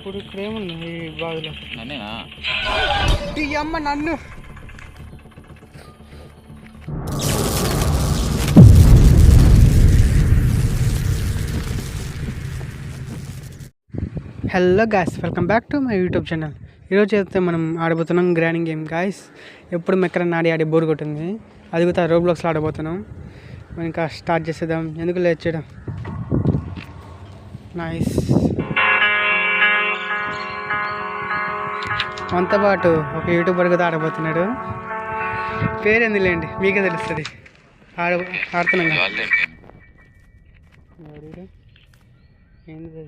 ఇప్పుడు ఇక్కడ ఏముంది ఈ బావిలో. నన్నేనా? అమ్మ నన్ను. Hello guys welcome back to my YouTube channel ఈరోజు అయితే మనం ఆడబోతున్నాం గ్రాండింగ్ గేమ్ గాయస్ ఎప్పుడు మెక్కరన్న ఆడి ఆడి బోర్ కొట్టింది. అది కూడా రోబ్లాక్స్లో ఆడబోతున్నాం. మనం ఇంకా స్టార్ట్ చేసేద్దాం. ఎందుకు లేట్ చేయడం? నైస్ మనతో పాటు ఒక యూట్యూబర్ కూడా ఆడబోతున్నాడు పేరేంది లేండి మీకే తెలుస్తుంది. ఆడ ఆడుతున్నాం కదా. ఏంది.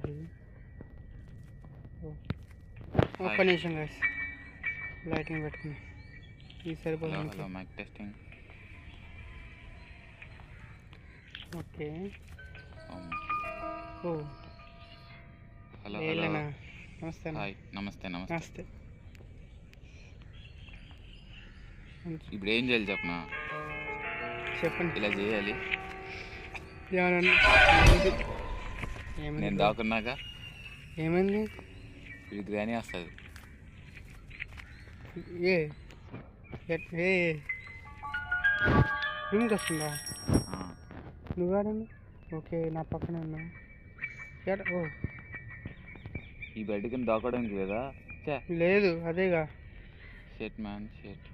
ఒక్క నిమిషం గాయస్ లైటింగ్ పెట్టుకుని ఈ సరిపోతుంది ఓకే. ఓ. హలో నమస్తే నమస్తే నమస్తే. నమస్తే. ఇప్పుడు ఏం చేయాలి చెప్పనా? చెప్పండి. ఇలా చేయాలి. నేను? దాకున్నాక ఏమైంది? ఇది గ్రానీ వస్తుంది ఏ? ఎట్- ఏ? రూమ్కి వస్తుందా? నువ్వు ఆడండి ఓకే నా పక్కనే ఉన్నా. ఓ. ఈ బెడ్ కింద దాకోవడానికి లేదా? లేదు అదేగా. షెట్ మ్యాన్ షెట్.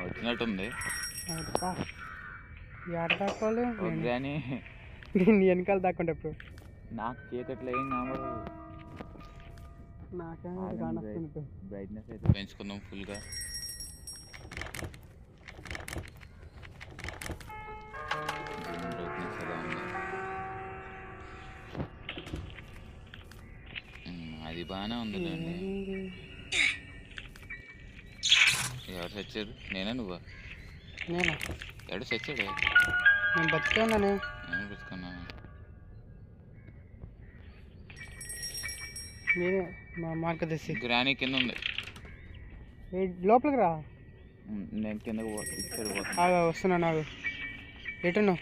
వచ్చినట్టుంది. గ్రానీ నేను వెనకాల దాక్కుంటే ఇప్పుడు నాకు చీకట్లో ఏం ఇప్పుడు. బ్రైట్నెస్ అయితే పెంచుకుందాం ఫుల్గా అది బాగానే ఉందిలేండి ఏంది? ఎవరు చచ్చారు నేనే నువ్వా? నేనా? ఎవడు చచ్చాడు నేను బతికే ఉన్నాను నేను పెట్టుకున్నాను మీరే మా మార్క తెసి గ్రానీ కింద ఉంది ఏ, లోపలికి రా. నేను కిందకి పో ఇక్కడ పోతున్నా ఆగా వస్తున్నా నాకు ఎటున్నావు?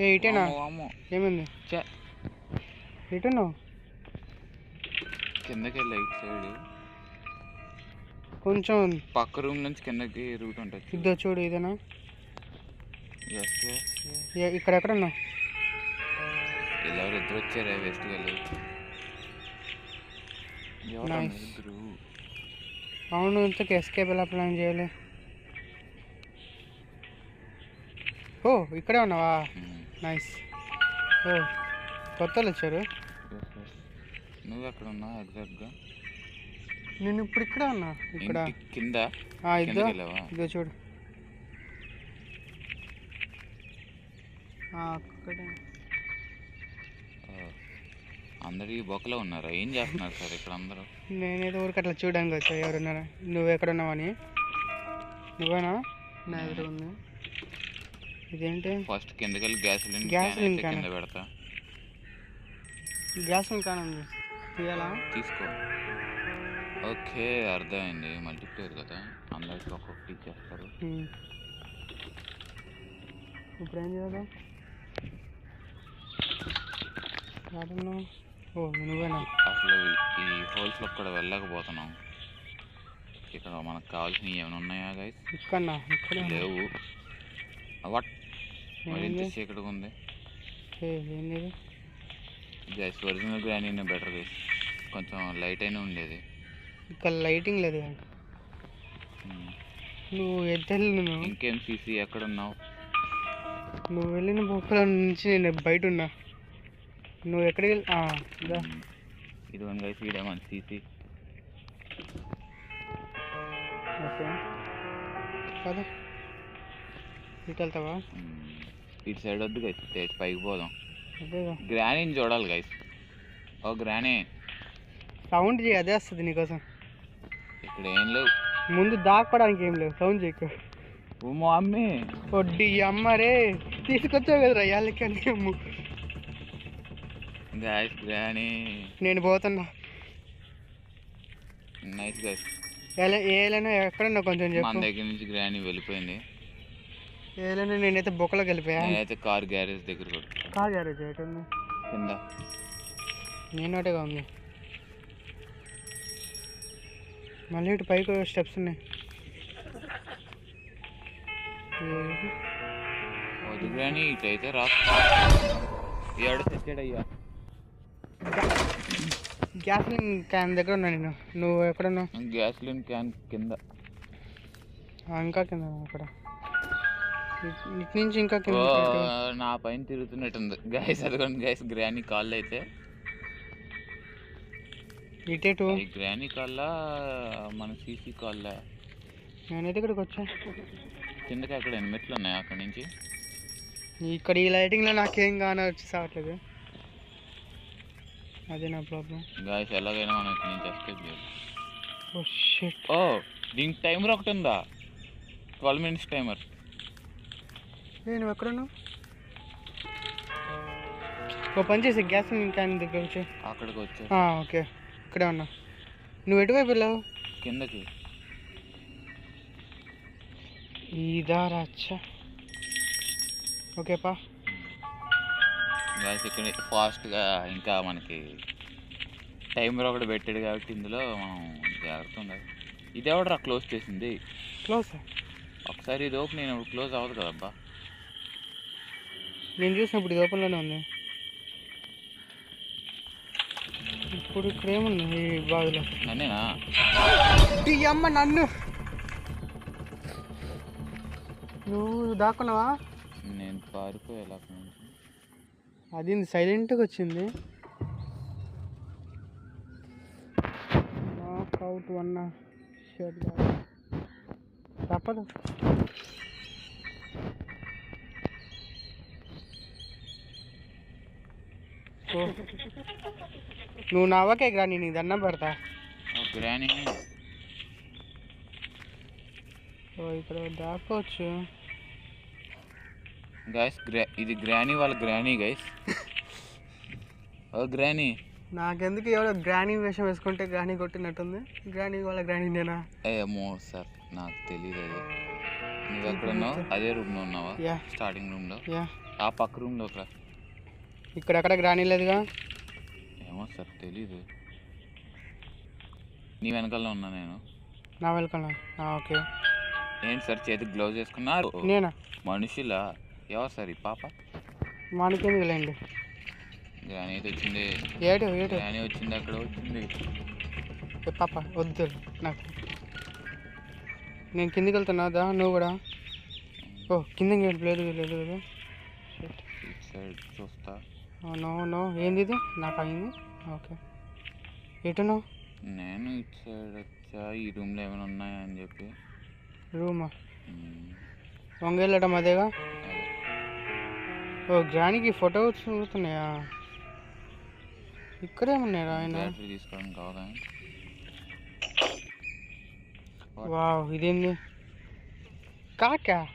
ఏ ఇటేనా? వామ్మో. ఏమైంది? చే ఎటున్నావు? కిందకి వెళ్ళి ఇటు సైడ్. కొంచెం పక్క రూమ్ నుంచి కిందకి రూట్ ఉంటుంది ఇద్దో చూడు ఇదేనా? ఇక్కడ ఎక్కడున్నావు ఎవరు ఇద్దరు వచ్చారే వెస్ట్. ఇద్దరు. అవును ఇంతకు ఎస్కేప్ ఎలా ప్లాన్ చేయాలి? ఓ ఇక్కడే ఉన్నావా? నైస్ ఓ కొత్త వాళ్ళు వచ్చారు. నువ్వు ఎక్కడ ఉన్నావు ఎగ్జాక్ట్గా నేను ఇప్పుడు ఇక్కడే ఉన్నా ఇక్కడ. కింద. వెళ్ళావా? ఇదో చూడు. ఆ, అక్కడే. అందరూ ఈ బొక్కలో ఉన్నారా? ఏం చేస్తున్నారు సార్ ఇక్కడ అందరూ? నేనేదో ఊరికి అట్లా చూడడానికి వచ్చా ఎవరున్నారా నువ్వు ఎక్కడ ఉన్నావని. నువ్వేనా? నా ఎదురు ఉంది. ఇదేంటి? ఫస్ట్ కిందకి వెళ్ళి గ్యాస్ can. కింద పెడతా. గ్యాస్ కానుంది తీయాలా? తీసుకో. ఓకే అర్థమైంది. మల్టీప్లేయర్ కదా. అందరికి ఒక్కొక్కటి ఇచ్చేస్తారు. ఇప్పుడు ఏం? ఓ నువ్వేనా అసలు ఈ హోల్స్లో కూడా వెళ్ళకపోతున్నాం. ఇక్కడ మనకు కావాల్సినవి ఏమైనా ఉన్నాయా గైస్ ఇక్కడనా? ఇక్కడే. లేవు. వాట్ మరి ఏంది? చీకటిగా ఉంది? గైస్ ఒరిజినల్ బెటర్ గైస్ కొంచెం లైట్ అయినా ఉండేది. ఇక్కడ లైటింగ్ లేదు కదా ఉమ్. నువ్వు ఎద్దెళ్ళు నువ్వు. ఇంకేం సీసీ ఎక్కడ ఉన్నావు నువ్వు వెళ్ళిన బొక్కల నుంచి నేను బయట ఉన్నా నువ్వు ఎక్కడికి వెళ్ళి ఇదా. వన్ గైస్ ఈడేమని సీసీ. ఓకే. కదా ఇటు వెళ్తావా? ఇటు సైడ్ వద్దు గైస్ పైకి పోదాం. గ్రానీని చూడాలి గైస్ ఓ గ్రానీ సౌండ్ చేయి అదే వస్తుంది నీకోసం. ఇక్కడ ఏం లేవు. ముందు దాక్కోవడానికి ఏం లేవు. సౌండ్ చేయకు. ఓ మా అమ్మి వడ్డీ అమ్మరే తీసుకొచ్చావు కదరా యాళ్ళకని అమ్ము. గాయస్ గ్రానీ నేను పోతున్నా. నైస్ గైస్ ఎలా ఏలైనా ఎక్కడున్నా కొంచెం మన చెప్పు దగ్గర నుంచి గ్రానీ వెళ్ళిపోయింది. ఏలైనా నేనైతే బొక్కలోకి వెళ్ళిపోయా? నేనైతే కార్ గ్యారేజ్ దగ్గర కూడా కార్ గ్యారేజ్ ఎటుంది కింద. నేను అటేగా ఉంది మళ్ళీ ఇటు పైకి స్టెప్స్ ఉన్నాయి. ఇటైతే రా. ఏడు తెచ్చాడయ్యా గ్యాస్ క్యాన్ దగ్గర ఉన్నా నేను. నువ్వు ఎక్కడున్నావు? గ్యాస్లిన్ క్యాన్ కింద. ఇంకా కింద అక్కడ ఇట్- నుంచి ఇంకా కింద నా పైన తిరుగుతున్నట్టుంది. గైస్ అదిగోండి గైస్ గ్రానీ కాళ్ళు అయితే. ఇటేటు గ్రానీ కాళ్ళ మన సీసీ కాళ్ళ. నేనైతే ఇక్కడికి వచ్చా. కిందకి అక్కడ ఎన్ని మెట్లు ఉన్నాయి అక్కడ నుంచి? ఇక్కడ ఈ లైటింగ్లో నాకేం కాన వచ్చి సావట్లేదు. అదే నా ప్రాబ్లం. గాయస్ ఎలాగైనా మనం ఇక్కడ నుంచి ఎస్కేప్ చేయాలి. Oh shit. ఓ దీనికి టైమర్ ఒకటి ఉందా? Twelve minutes timer. నేను ఎక్కడున్నావు ఓ పని చేసి గ్యాస్ క్యాన్ దగ్గర వచ్చి అక్కడికి వచ్చా ఓకే. ఇక్కడే ఉన్నా. నువ్వు ఎటువైపు వెళ్ళావు? కిందకి. ఇదా రచ్చా ఓకే పా. గాయస్ ఇక్కడ ఫాస్ట్గా ఇంకా మనకి టైమర్ ఒకటి పెట్టాడు కాబట్టి ఇందులో మనం జాగ్రత్త ఉండాలి. ఇది ఎవడరా క్లోజ్ చేసింది? క్లోజ్ ఒకసారి ఇది ఓపెన్ అయినప్పుడు క్లోజ్ అవ్వదు కదబ్బా. నేను చూసినప్పుడు ఇది ఓపెన్లోనే ఉంది. ఇప్పుడు ఇక్కడ ఏముంది? ఈ బావిలో. నన్నేనా? ఈ అమ్మ నన్ను. నువ్వు దాక్కున్నావా? నేను పారిపోయేలా అది సైలెంట్గా వచ్చింది. అవుట్ వన్ షర్ట్ తప్పదు. నువ్వు నవ్వకే నేను నీకు దండం పెడతా. ఓ గ్రానీ. ఓ ఇక్కడ దాక్కోవచ్చు. గైస్ గ్రా ఇది గ్రానీ వాళ్ళ గ్రానీ గైస్ ఓ గ్రానీ. నాకెందుకు ఎవరో గ్రానీ వేషం వేసుకుంటే గ్రానీ కొట్టినట్టుంది? గ్రానీ వాళ్ళ గ్రానీ నేనా? ఏమో సార్ నాకు తెలియదు నువ్వు ఎక్కడ ఉన్నావు? అదే రూమ్లో ఉన్నావా? స్టార్టింగ్ రూమ్లో యా. ఆ పక్క రూమ్లోకి రా. ఇక్కడ ఎక్కడ గ్రానీ లేదుగా? ఏమో సార్ తెలీదు. నీ వెనకాల ఉన్నా నేను. నా వెళ్తున్నా ఓకే. ఏంటి సార్ చేతికి గ్లౌజ్ వేసుకున్నారు? నేనా? మనుషులా? ఎవరు సార్ ఈ పాప? మనకెందుకు లేండి గ్రానీ వచ్చింది ఏటు ఏటు? గ్రానీ వచ్చింది అక్కడ వచ్చింది. ఏ పాప వద్దు నాకు. నేను కిందికి వెళ్తున్నా దా నువ్వు కూడా. ఓ కింద లేదు లేదు సైడ్ చూస్తా. నో నో ఏంది ఇది? నాకు అయింది ఓకే. ఎటు నువ్వు నేను వచ్చా ఈ రూమ్లో ఏమైనా ఉన్నాయా అని చెప్పి. రూమా. వంగెళ్ళటం అదేగా అదే. ఓ గ్రానికి ఫోటో చూస్తున్నాయా? ఇక్కడేమున్నాయి ఆయన. బ్యాటరీ తీసుకోవడానికి కావాలా? వావ్ ఇదేంది? కాకా?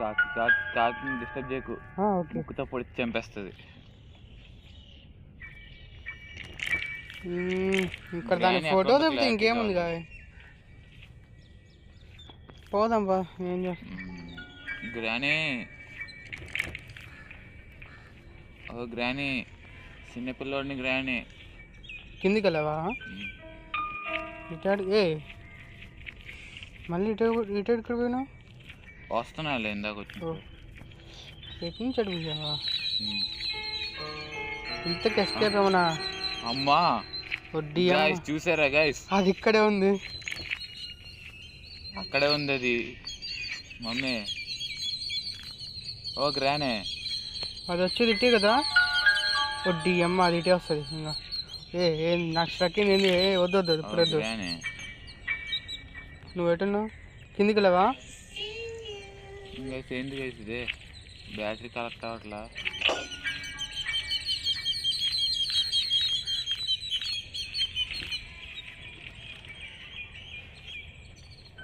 కాకి కాకి కాకిని డిస్టర్బ్ చేయకు. ఆ, ఓకే. ముక్కుతో పొడిచి చంపేస్తుంది. ఇక్కడ దాని ఫోటో తప్పితే clarity ఇంకేముంది. కాయ పోదాం బా ఏం చేస్తాం? గ్రానీ. ఓ గ్రానీ చిన్నపిల్లోడిని గ్రానీ. కిందికి వెళ్ళావా? మ్మ్. ఇటాడు ఏ? మళ్ళీ ఇటు ఇటు ఇక్కడ పోయినావు? వస్తున్నాలే ఇందాక ఓ. వచ్చిన ఎటు నుంచి అడుగుతావా మ్మ్. ఇంతకు ఎస్కేప్ ఏమన్నా? అమ్మా! వడ్డీ గాయస్ చూసారా గాయస్ అది ఇక్కడే ఉంది. అక్కడే ఉంది అది. మమ్మీ. ఓ గ్రానే. అది వచ్చేది ఇటే కదా? వడ్డీ అమ్మ అది ఇటే వస్తుంది ఇంకా. ఏ ఏ నాకు స్ట్రక్ ఏంది? ఏ వద్దు వద్దు ఇప్పుడు వద్దు. నువ్వు ఎటున్నావు? కిందికి వెళ్ళావా ఇంకా ఏంది గైస్ ఇదే బ్యాటరీ కలెక్ట్ అవ్వట్లా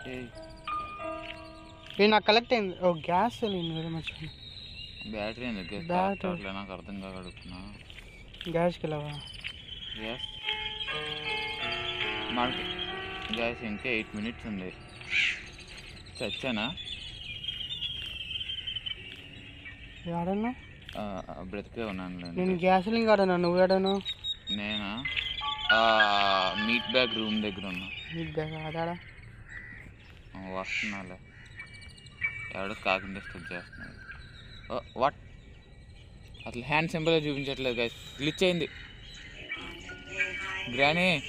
ఏ. నాకు కలెక్ట్ అయింది. ఓ గ్యాస్ నేను వేరే బ్యాటరీ ఎందుకు బ్యాటరీ. నాకు అర్థం కాక అడుగుతున్నా. గ్యాస్కి వెళ్ళావా? ఎస్ మనకి గ్యాస్ ఇంకా ఎయిట్ మినిట్స్ ఉంది. చచ్చానా? ఆడన్నా బ్రతికే ఉన్నాను నేను గ్యాసులింగ్ ఆడాను నువ్వు ఆడాను నేనా? మీట్ బ్యాగ్ రూమ్ దగ్గర ఉన్నా. నీకు బ్యాగ్ ఆడాడా వస్తున్నాలే ఎవడో కాకుండా స్టెప్ చేస్తున్నాడు. వాట్? అసలు హ్యాండ్ సింబల్ చూపించట్లేదు గైస్ గ్లిచ్ అయింది. గ్రానీ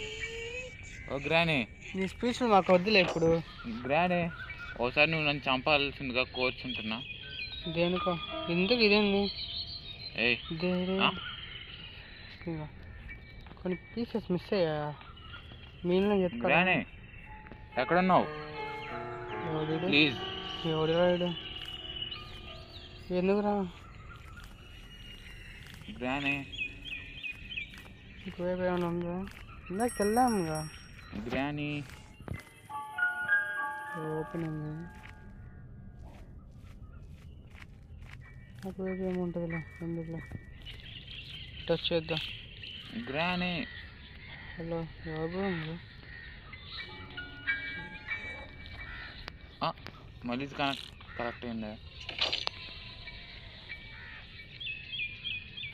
ఓ గ్రానీ నీ స్పీచ్ మాకు వద్దులే ఇప్పుడు. గ్రానీ ఒకసారి నువ్వు నన్ను చంపాల్సిందిగా కోరుచుంటున్నా. దేనికో? ఎందుకు ఇదేంది? ఇదిగో. కొన్ని పీసెస్ మిస్ అయ్యా మీలో చెప్తా గ్రానీ ఎక్కడున్నావు? ప్లీజ్. ఎవడు రాడు ఎందుకురా? గ్రానీ ఇంకోవైపు ఏమైనా ఉందా? ఇందాక వెళ్ళాముగా. గ్రానీ ఓపెన్ ఉంది. అటువైపు ఏముంటుందిలే ఎందుకులే. టచ్ చేద్దాం. గ్రానీ హలో ఎవరు మళ్ళీ కనెక్ట్ కరెక్ట్ అయిందా.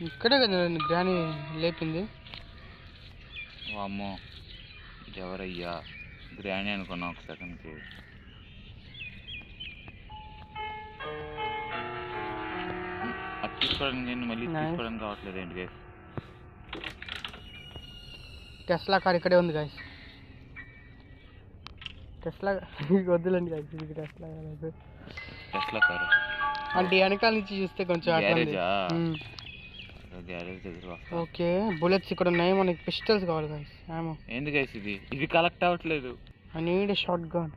ఇక్కడే కదా గ్రాని లేపింది. వామ్మో ఇది ఎవరయ్యా గ్రానీ అనుకున్నా ఒక సెకండ్కి అది తీసుకోవడానికి నేను మళ్ళీ. తీసుకోవడానికి కావట్లేదు ఏంటి గైస్ టెస్లా కార్ ఇక్కడే ఉంది గాయస్ టెస్లా వద్దులేండి ఇది టెస్లా కాదు టెస్లా కారు అంటే వెనకాల నుంచి చూస్తే కొంచెం. గ్యారేజా దగ్గర ఓకే బుల్లెట్స్ ఇక్కడ ఉన్నాయి మనకి పిస్టల్స్ కావాలి గాయస్ ఏమో ఏంది గైస్ ఇది? ఇది కలెక్ట్ అవ్వట్లేదు. ఐ నీడ్ షార్ట్ గన్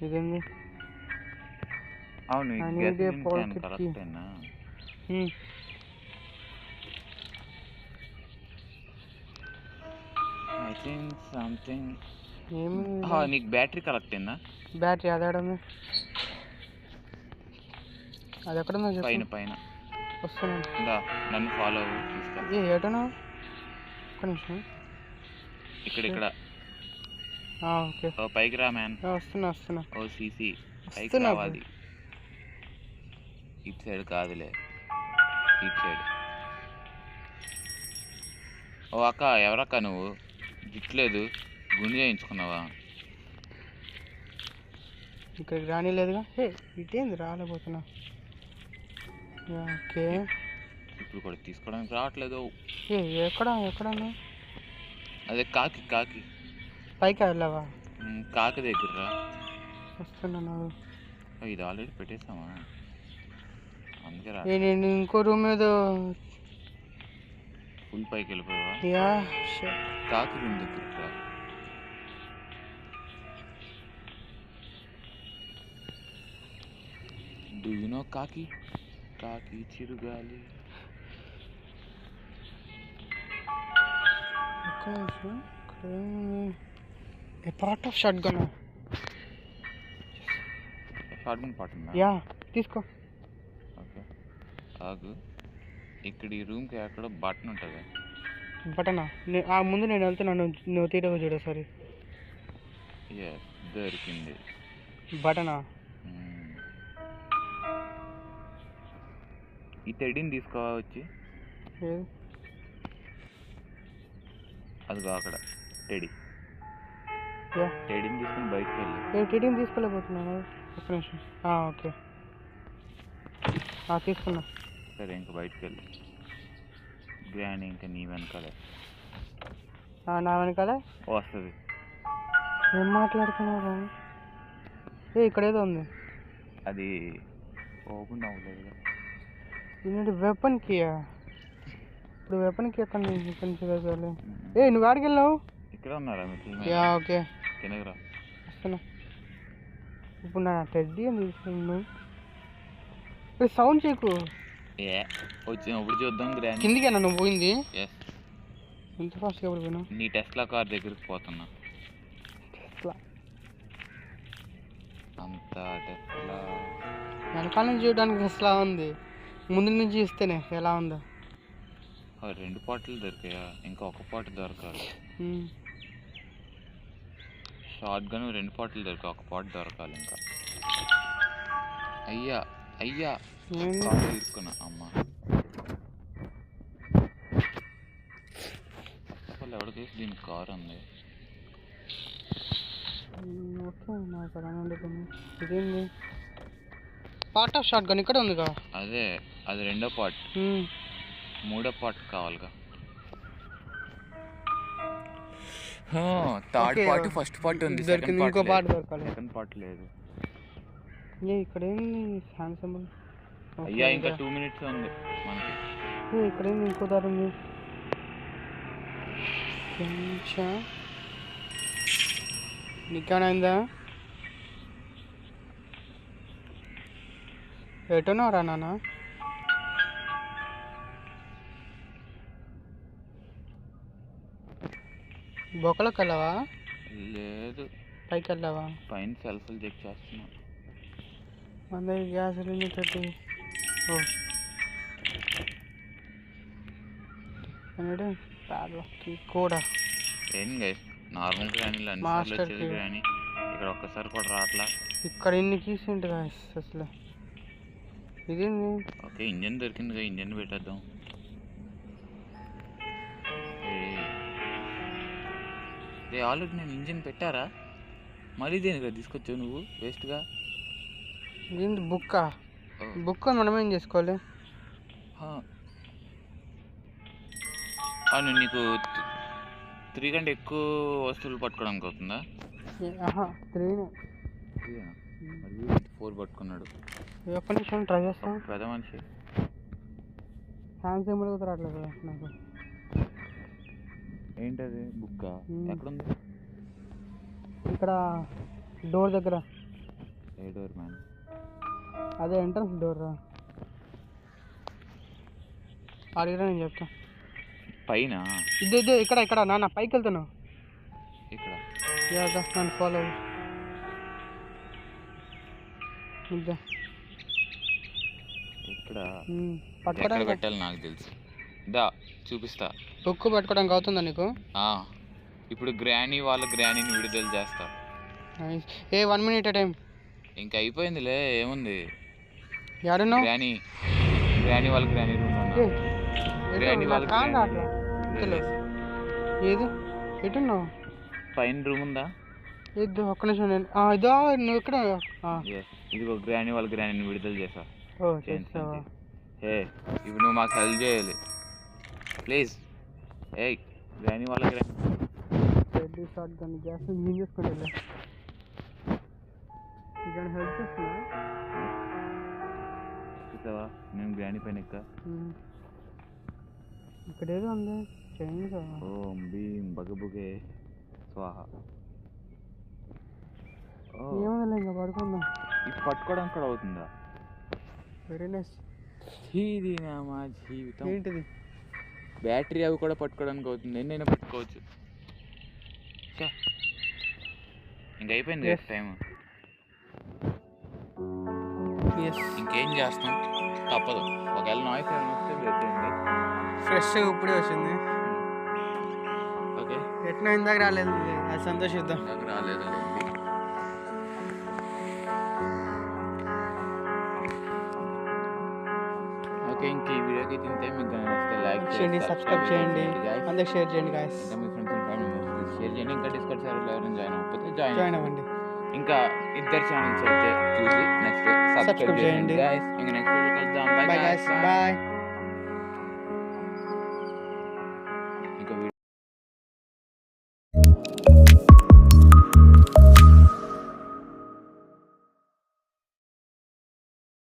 ఇదేంది? అవును I need a pocket key. Correct అయినా. మ్మ్. నీకు బ్యాటరీ కలెక్ట్ అయిందా? బ్యాటరీ అది ఎక్కడ ఉంది. అది ఎక్కడ పైన పైన. వస్తున్నాను ఇందా నన్ను ఫాలో ఏ ఏటనా ఒక్క నిమిషం. ఇక్కడ ఇక్కడ. ఓకే. ఓ పైకి రా మ్యాన్ వస్తున్నా వస్తున్నా. ఓ సీసీ పైకి వస్తున్నా రావాలి ఇటు సైడ్ కాదులే. ఇటు సైడ్. ఓ అక్క ఎవరక్క నువ్వు? గిట్లేదు గుండె చేయించుకున్నావా ఇక్కడికి రానిలేదుగా. హే ఇటేంది? రాలేకపోతున్నా. ఓకే. ఇప్పుడు కూడా తీసుకోవడానికి రావట్లేదు. ఏ ఎక్కడ ఎక్కడ? అదే కాకి కాకి. పైకి వెళ్ళావా? కాకి దగ్గర వస్తున్నాను ఇది ఆల్రెడీ పెట్టేసామా? అందుకే రా నేను ఇంకో రూమ్ ఏదో ఫుల్ పైకి వెళ్ళిపోయావా. కాకి రూమ్ దగ్గరికి డూ యు నో కాకి కాకి చిరుగాలి a part of short gun short gun ఉందా యా తీసుకో. ఓకే ఆగు. ఇక్కడ ఈ రూమ్కి ఎక్కడో బటన్ ఉంటుంది. బటనా ఆ? ముందు నేను వెళ్తున్నాను నువ్వు తీయగా చూడ సారీ దొరికింది. బటనా ఈ తెడిని తీసుకోవచ్చి అదిగో అక్కడ టెడి టెడిని తీసుకుని బయటకు వెళ్ళి నేను టీడీని తీసుకోలేకపోతున్నాను ఒక్క నిమిషం. ఓకే. తీసుకున్నా. సరే ఇంకా బయటకు వెళ్ళి గ్రాండ్ ఇంకా నీ వెనకాలే. నా వెనకాల? వస్తుంది. ఏం మాట్లాడుతున్నావు ఏ ఇక్కడ ఏదో ఉంది. అది ఓపెన్ అవ్వలేదు ఇది వెపన్కి ఇప్పుడు వెపన్కి ఎక్కడ నుంచి ఏ నువ్వు ఆడికి వెళ్ళావు? ఇక్కడ ఉన్నారా యా ఓకే. వస్తున్నా. ఇప్పుడు నా టెడ్డీ అని తీసుకున్నాను సౌండ్ చేయకు. ఏ వచ్చినప్పుడు చూద్దాం కిందికేనా నువ్వు పోయింది? ఎంత ఫాస్ట్గా ఎప్పుడు పోయినా నీ టెస్లా కార్ దగ్గరికి పోతున్నా. ఇట్లా అంత టెస్లా. వెనకాల నుంచి చూడడానికి అసలు ఉంది. ముందు నుంచి చూస్తేనే ఎలా ఉందో. రెండు పాటలు దొరికాయా? ఇంకా ఒక పాట దొరకాలి. షార్ట్ గన్ రెండు పాటలు దొరికాయి ఒక పాట దొరకాలి ఇంకా. అయ్యా అయ్యా తీసుకున్నా అమ్మ. వాళ్ళు ఎవరికి దీనికి కారు ఉంది? ఓకే నాకు ఇదేంది పార్ట్ ఆఫ్ షార్ట్ గన్ ఇక్కడ ఉందిగా. అదే. అది రెండో పార్ట్. మూడో పార్ట్ కావాలిగా. థర్డ్. పార్ట్ ఫస్ట్ పార్ట్ ఉంది. సెకండ్ దొరికింది ఇంకో పార్ట్ దొరకాలి. సెకండ్ పార్ట్ లేదు. ఏ ఇక్కడ ఏంది హ్యాండ్ సింబల్ అయ్యా ఇంకా టూ మినిట్స్ ఉంది మనకి. ఇక్కడ ఏంది ఇంకో దారి ఉంది? కొంచెం? నీకేమైందా? ఎటున్నారా నాన్న? బొక్కలోకి వెళ్ళావా? లేదు. పైకి వెళ్ళావా? పైన సెల్ఫ్లు చెక్ చేస్తున్నా. మన దగ్గర గ్యాస్ సిలిండర్ తోటి. ఓ. అన్నాడు ప్యాడ్లాక్కి కూడా. ఏం గైస్ నార్మల్ గ్రానీలు అన్ని సార్లు Master వచ్చేది key. గ్రానీ. ఇక్కడ ఒక్కసారి కూడా రావట్లా? ఇక్కడ ఎన్ని కీస్ ఉంటాయి అసలు? ఇదేంది? ఓకే ఇంజన్ దొరికిందిగా ఇంజన్ పెట్టేద్దాం. ఏ ఆల్రెడీ నేను ఇంజన్ పెట్టారా? మళ్ళీ దేనిగా తీసుకొచ్చావు నువ్వు? వేస్ట్గా? ఇదేంది బుక్క? బుక్ మనం ఏం చేసుకోవాలి? అవును నీకు త్రీ కంటే ఎక్కువ వస్తువులు పట్టుకోవడానికి అవుతుందా? త్రీనే. ఫోర్ పట్టుకున్నాడు. ఒక్క నిమిషం ట్రై చేస్తాం. పెద్ద మనిషి. హ్యాండ్ సింబల్ కూడా రావట్లేదు నాకు. ఏంటది? బుక్క. ఎక్కడుంది? ఇక్కడ డోర్ దగ్గర. ఏ డోర్ మ్యాన్ అదే ఎంట్రన్స్ డోర్ రా. అడిగిరా నేను చెప్తా. పైన? ఇదే ఇదే ఇక్కడ ఇక్కడ నాన్న పైకి వెళ్తున్నావు. ఇక్కడ. నన్ను ఫాలో ఇద్దా. ఇక్కడ పట్టుకోవడానికి. పెట్టాలి నాకు తెలుసు. దా చూపిస్తా. బుక్ పట్టుకోవడానికి అవుతుందా నీకు? ఇప్పుడు గ్రానీ వాళ్ళ గ్రానీని విడుదల చేస్తా. ఏ వన్ మినిట్ టైం ఇంకా అయిపోయిందిలే ఏముంది? యాడున్నావు? గ్రానీ గ్రానీ వాళ్ళ గ్రానీ వాళ్ళ. ఏది? ఎటున్నావు? పైన రూమ్ ఉందా? ఇద్దు ఒక్క నిమిషం నేను. ఇదో నువ్వు ఇక్కడ. ఇదిగో గ్రానీ వాళ్ళ గ్రానీని విడుదల చేసా. ఏ ఇప్పుడు నువ్వు మాకు హెల్ప్ చేయాలి. ప్లీజ్ ఏ గ్రానీ వాళ్ళ granny ready short gun gas నేను చేసుకుంటా ఇక్కడ హెల్ప్ చేస్తున్నా చూసావా నేను గ్రానీ పైన ఎక్క ఉమ్. ఇక్కడ ఏదో ఉంది చేంజ్ ఓం భీం బగబుగే స్వాహ ఓ, ఏముంది ఇంకా పడుకుందాం ఇది పట్టుకోవడం కూడా అవుతుందా వెరీ నైస్ ఇది నా మా జీవితం ఏంటిది బ్యాటరీ అవి కూడా పట్టుకోవడానికి అవుతుంది. ఎన్నైనా పట్టుకోవచ్చు. ఇంక అయిపోయింది Yes. టైం ఇంకేం చేస్తాం? తప్పదు. ఒకవేళ నాయిస్ ఏమైనా వస్తే పెట్టండి ఫ్రెష్ ఇప్పుడే వచ్చింది. ఓకే. ఎట్లా ఇందాక రాలేదు. అది సంతోషిద్దాం రాలేదు ఓకే ఇంక వీడియోకి తింటే మీకు నచ్చితే లైక్ చేయండి సబ్స్క్రైబ్ చేయండి అందరికి షేర్ చేయండి గాయస్ ఇంకా మీ ఫ్రెండ్స్ అండ్ ఫ్యామిలీ షేర్ చేయండి. ఇంకా డిస్కస్ ఎవరైనా జాయిన్ అవ్వకపోతే జాయిన్ జాయిన్ అవ్వండి. ఇంకా ఇద్దరు ఛానల్స్ అయితే చూసి నెక్స్ట్ సబ్స్క్రైబ్ చేయండి. guys. ఇంకా నెక్స్ట్ వీడియో కలుద్దాం. Bye guys bye